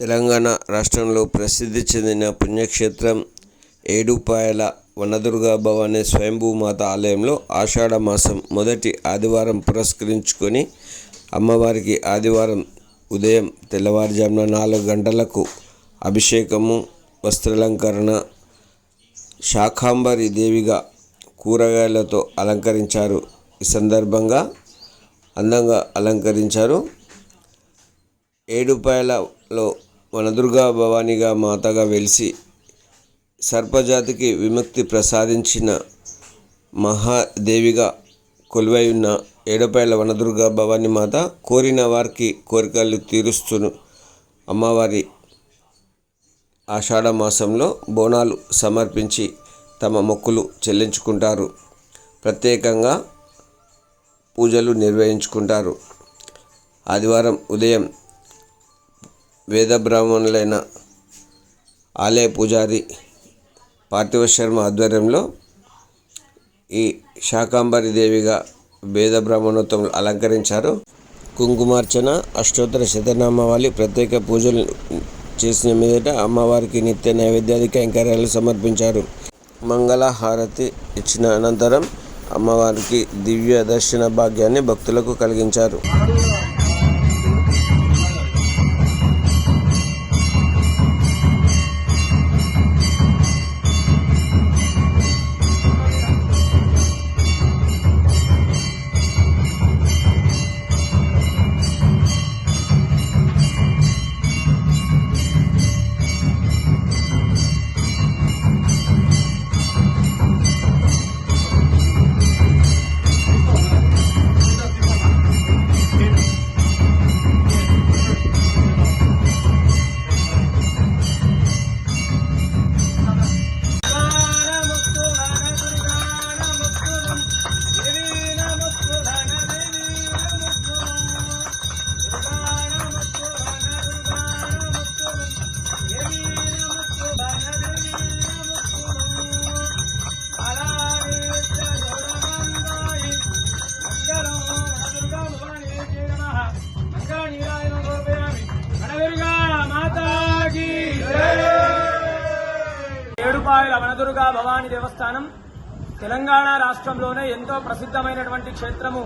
తెలంగాణ రాష్ట్రంలో ప్రసిద్ధి చెందిన పుణ్యక్షేత్రం ఏడుపాయల వనదుర్గా భవానీ స్వయంభూమాత ఆలయంలో ఆషాఢ మాసం మొదటి ఆదివారం పురస్కరించుకొని అమ్మవారికి ఆదివారం ఉదయం తెల్లవారుజామున నాలుగు గంటలకు అభిషేకము వస్త్రాలంకరణ శాకాంబరి దేవిగా కూరగాయలతో అలంకరించారు. ఈ సందర్భంగా అందంగా అలంకరించారు. ఏడుపాయలలో వనదుర్గా భవానీగా మాతగా వెలిసి సర్పజాతికి విముక్తి ప్రసాదించిన మహాదేవిగా కొలువై ఉన్న ఏడపేళ్ళ వనదుర్గా భవానీ మాత కోరిన వారికి కోరికలు తీరుస్తును. అమ్మవారి ఆషాఢ మాసంలో బోనాలు సమర్పించి తమ మొక్కులు చెల్లించుకుంటారు. ప్రత్యేకంగా పూజలు నిర్వహించుకుంటారు. ఆదివారం ఉదయం వేద బ్రాహ్మణులైన ఆలయ పూజారి పార్థివ శర్మ ఆధ్వర్యంలో ఈ శాకాంబరి దేవిగా వేద బ్రాహ్మణోత్వం అలంకరించారు. కుంకుమార్చన అష్టోత్తర శతనామావళి ప్రత్యేక పూజలు చేసిన మీదట అమ్మవారికి నిత్య నైవేద్యాది కైంకర్యాలు సమర్పించారు. మంగళ హారతి ఇచ్చిన అనంతరం అమ్మవారికి దివ్య దర్శన భాగ్యాన్ని భక్తులకు కలిగించారు. రూపాయల వనదుర్గా భవాని దేవస్థానం తెలంగాణ రాష్ట్రంలోనే ఎంతో ప్రసిద్ధమైనటువంటి క్షేత్రము.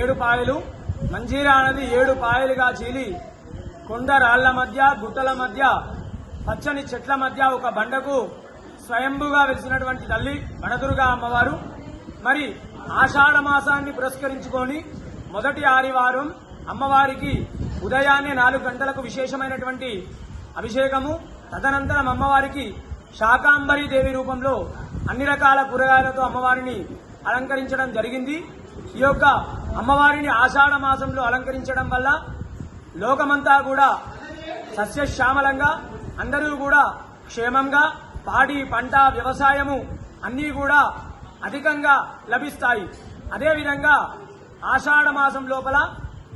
ఏడుపాయలు మంజీరా నది ఏడు పాయలుగా చీలి కొండ రాళ్ళ మధ్య గుట్టల మధ్య పచ్చని చెట్ల మధ్య ఒక బండకు స్వయంభుగా వెలిసినటువంటి తల్లి వనదుర్గా అమ్మవారు. మరి ఆషాఢ మాసాన్ని పురస్కరించుకొని మొదటి ఆదివారం అమ్మవారికి ఉదయాన్నే నాలుగు గంటలకు విశేషమైనటువంటి అభిషేకము. తదనంతరం అమ్మవారికి శాకాంబరి దేవి రూపంలో అన్ని రకాల కూరగాయలతో అమ్మవారిని అలంకరించడం జరిగింది. ఈ యొక్క అమ్మవారిని ఆషాఢ మాసంలో అలంకరించడం వల్ల లోకమంతా కూడా సస్యశ్యామలంగా అందరూ కూడా క్షేమంగా పాడి పంట వ్యవసాయము అన్నీ కూడా అధికంగా లభిస్తాయి. అదేవిధంగా ఆషాఢ మాసం లోపల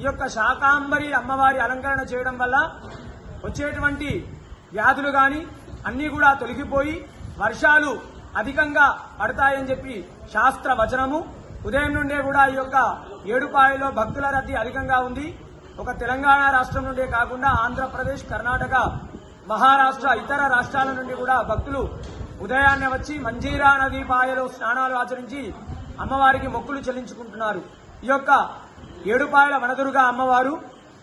ఈ యొక్క శాకాంబరి అమ్మవారి అలంకరణ చేయడం వల్ల వచ్చేటువంటి వ్యాధులు కానీ అన్నీ కూడా తొలగిపోయి వర్షాలు అధికంగా పడతాయని చెప్పి శాస్త్ర వచనము. ఉదయం నుండే కూడా ఈ యొక్క ఏడుపాయలో భక్తుల రద్దీ అధికంగా ఉంది. ఒక తెలంగాణ రాష్ట్రం నుండే కాకుండా ఆంధ్రప్రదేశ్ కర్ణాటక మహారాష్ట్ర ఇతర రాష్ట్రాల నుండి కూడా భక్తులు ఉదయాన్నే వచ్చి మంజీరా నదీ పాయలో స్నానాలు ఆచరించి అమ్మవారికి మొక్కులు చెల్లించుకుంటున్నారు. ఈ యొక్క ఏడుపాయల వనదురుగా అమ్మవారు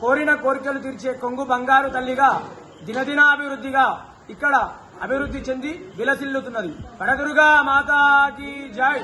కోరిన కోరికలు తీర్చే కొంగు బంగారు తల్లిగా దినదినాభివృద్ధిగా ఇక్కడ అభివృద్ధి చెంది విలసిల్లుతున్నది. కడదురుగా మాతాకి జాయ్